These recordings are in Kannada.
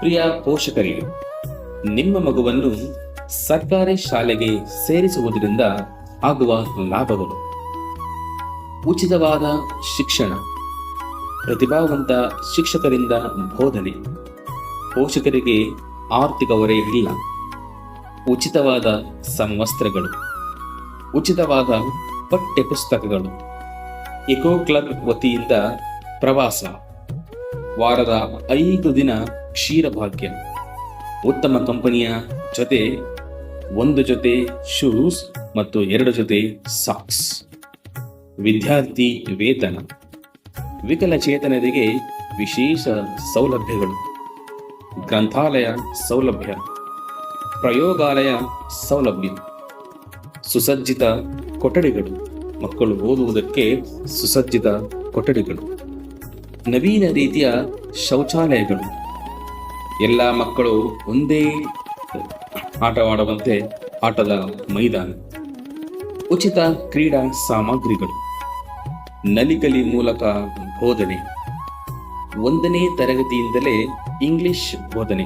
ಪ್ರಿಯ ಪೋಷಕರಿಗೆ, ನಿಮ್ಮ ಮಗುವನ್ನು ಸರ್ಕಾರಿ ಶಾಲೆಗೆ ಸೇರಿಸುವುದರಿಂದ ಆಗುವ ಲಾಭಗಳು. ಉಚಿತವಾದ ಶಿಕ್ಷಣ, ಪ್ರತಿಭಾವಂತ ಶಿಕ್ಷಕರಿಂದ ಬೋಧನೆ. ಪೋಷಕರಿಗೆ ಆರ್ಥಿಕ ಹೊರೆ ಇಲ್ಲ. ಉಚಿತವಾದ ಸಮವಸ್ತ್ರಗಳು ಉಚಿತವಾದ ಪಠ್ಯ ಪುಸ್ತಕಗಳು ಇಕೋ ಕ್ಲಬ್ ವತಿಯಿಂದ ಪ್ರವಾಸ. ವಾರದ ಐದು ದಿನ ಕ್ಷೀರಭಾಗ್ಯ ಉತ್ತಮ ಕಂಪನಿಯ ಜೊತೆ ಒಂದು ಜೊತೆ ಶೂಸ್ ಮತ್ತು ಎರಡು ಜೊತೆ ಸಾಕ್ಸ್. ವಿದ್ಯಾರ್ಥಿ ವೇತನ. ವಿಕಲಚೇತನರಿಗೆ ವಿಶೇಷ ಸೌಲಭ್ಯಗಳು. ಗ್ರಂಥಾಲಯ ಸೌಲಭ್ಯ. ಪ್ರಯೋಗಾಲಯ ಸೌಲಭ್ಯ. ಸುಸಜ್ಜಿತ ಕೊಠಡಿಗಳು. ಮಕ್ಕಳು ಓದುವುದಕ್ಕೆ ಸುಸಜ್ಜಿತ ಕೊಠಡಿಗಳು. ನವೀನ ರೀತಿಯ ಶೌಚಾಲಯಗಳು. ಎಲ್ಲ ಮಕ್ಕಳು ಒಂದೇ ಆಟವಾಡುವಂತೆ ಆಟದ ಮೈದಾನ. ಉಚಿತ ಕ್ರೀಡಾ ಸಾಮಗ್ರಿಗಳು. ನಲಿಕಲಿ ಮೂಲಕ ಬೋಧನೆ. ಒಂದನೇ ತರಗತಿಯಿಂದಲೇ ಇಂಗ್ಲಿಷ್ ಬೋಧನೆ.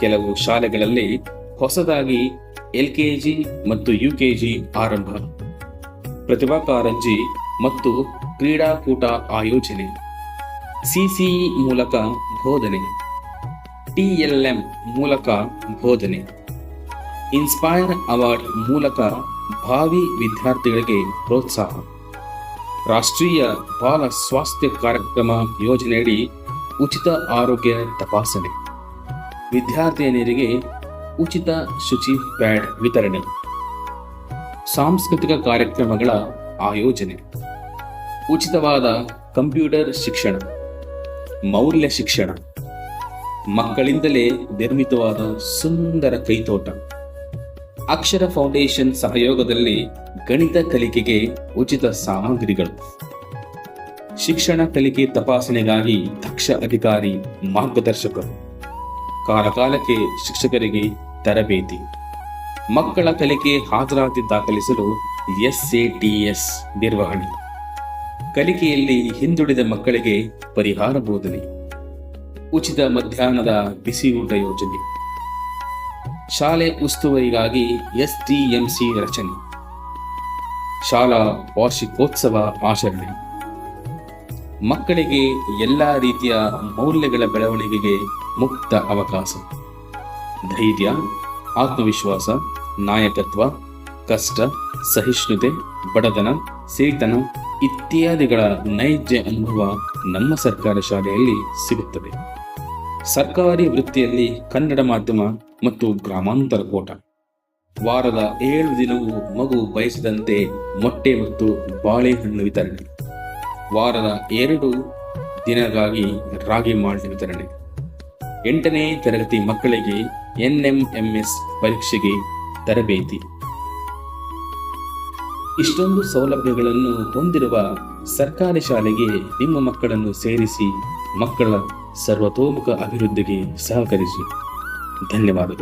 ಕೆಲವು ಶಾಲೆಗಳಲ್ಲಿ ಹೊಸದಾಗಿ ಎಲ್ ಕೆ ಜಿ ಮತ್ತು ಯು ಕೆ ಜಿ ಆರಂಭ. ಪ್ರತಿಭಾ ಕಾರಂಜಿ ಮತ್ತು ಕ್ರೀಡಾಕೂಟ ಆಯೋಜನೆ. ಸಿಸಿಇ ಮೂಲಕ ಬೋಧನೆ. ಟಿಎಲ್ಎಂ ಮೂಲಕ ಬೋಧನೆ. ಇನ್ಸ್ಪೈರ್ ಅವಾರ್ಡ್ ಮೂಲಕ ಭಾವಿ ವಿದ್ಯಾರ್ಥಿಗಳಿಗೆ ಪ್ರೋತ್ಸಾಹ. ರಾಷ್ಟ್ರೀಯ ಬಾಲ ಸ್ವಾಸ್ಥ್ಯ ಕಾರ್ಯಕ್ರಮ ಯೋಜನೆಯಡಿ ಉಚಿತ ಆರೋಗ್ಯ ತಪಾಸಣೆ. ವಿದ್ಯಾರ್ಥಿನಿಯರಿಗೆ ಉಚಿತ ಶುಚಿ ಪ್ಯಾಡ್ ವಿತರಣೆ. ಸಾಂಸ್ಕೃತಿಕ ಕಾರ್ಯಕ್ರಮಗಳ ಆಯೋಜನೆ. ಉಚಿತವಾದ ಕಂಪ್ಯೂಟರ್ ಶಿಕ್ಷಣ. ಮೌಲ್ಯ ಶಿಕ್ಷಣ. ಮಕ್ಕಳಿಂದಲೇ ನಿರ್ಮಿತವಾದ ಸುಂದರ ಕೈತೋಟ. ಅಕ್ಷರ ಫೌಂಡೇಶನ್ ಸಹಯೋಗದಲ್ಲಿ ಗಣಿತ ಕಲಿಕೆಗೆ ಉಚಿತ ಸಾಮಗ್ರಿಗಳು. ಶಿಕ್ಷಣ ಕಲಿಕೆ ತಪಾಸಣೆಗಾಗಿ ದಕ್ಷ ಅಧಿಕಾರಿ ಮಾರ್ಗದರ್ಶಕರು. ಕಾಲಕಾಲಕ್ಕೆ ಶಿಕ್ಷಕರಿಗೆ ತರಬೇತಿ. ಮಕ್ಕಳ ಕಲಿಕೆ ಹಾಜರಾತಿ ದಾಖಲಿಸಲು ಎಸ್ಎಟಿಎಸ್ ನಿರ್ವಹಣೆ. ಕಲಿಕೆಯಲ್ಲಿ ಹಿಂದುಳಿದ ಮಕ್ಕಳಿಗೆ ಪರಿಹಾರ ಬೋಧನೆ. ಉಚಿತ ಮಧ್ಯಾಹ್ನದ ಬಿಸಿ ಊಟ ಯೋಜನೆ. ಶಾಲೆ ಉಸ್ತುವಾರಿಗಾಗಿ ಎಸ್ಡಿಎಂಸಿ ರಚನೆ. ಶಾಲಾ ವಾರ್ಷಿಕೋತ್ಸವ ಆಚರಣೆ. ಮಕ್ಕಳಿಗೆ ಎಲ್ಲಾ ರೀತಿಯ ಮೌಲ್ಯಗಳ ಬೆಳವಣಿಗೆಗೆ ಮುಕ್ತ ಅವಕಾಶ. ಧೈರ್ಯ, ಆತ್ಮವಿಶ್ವಾಸ, ನಾಯಕತ್ವ, ಕಷ್ಟ, ಸಹಿಷ್ಣುತೆ, ಬಡತನ ಸೇತನ ಇತ್ಯಾದಿಗಳ ನೈಜ ಅನುಭವ ನಮ್ಮ ಸರ್ಕಾರ ಶಾಲೆಯಲ್ಲಿ ಸಿಗುತ್ತದೆ. ಸರ್ಕಾರಿ ವೃತ್ತಿಯಲ್ಲಿ ಕನ್ನಡ ಮಾಧ್ಯಮ ಮತ್ತು ಗ್ರಾಮಾಂತರ ಕೋಟ. ವಾರದ ಏಳು ದಿನವೂ ಮಗು ಬಯಸಿದಂತೆ ಮೊಟ್ಟೆ ಮತ್ತು ಬಾಳೆಹಣ್ಣು ವಿತರಣೆ. ವಾರದ ಎರಡು ದಿನಗಾಗಿ ರಾಗಿ ಮಾಲ್ಟ್ ವಿತರಣೆ. ಎಂಟನೇ ತರಗತಿ ಮಕ್ಕಳಿಗೆ ಎನ್ಎಂಎಂಎಸ್ ಪರೀಕ್ಷೆಗೆ ತರಬೇತಿ. ಇಷ್ಟೊಂದು ಸೌಲಭ್ಯಗಳನ್ನು ಹೊಂದಿರುವ ಸರ್ಕಾರಿ ಶಾಲೆಗೆ ನಿಮ್ಮ ಮಕ್ಕಳನ್ನು ಸೇರಿಸಿ ಮಕ್ಕಳ सर्वतोमुख अभिवृद्धीची सहकारीची धन्यवाद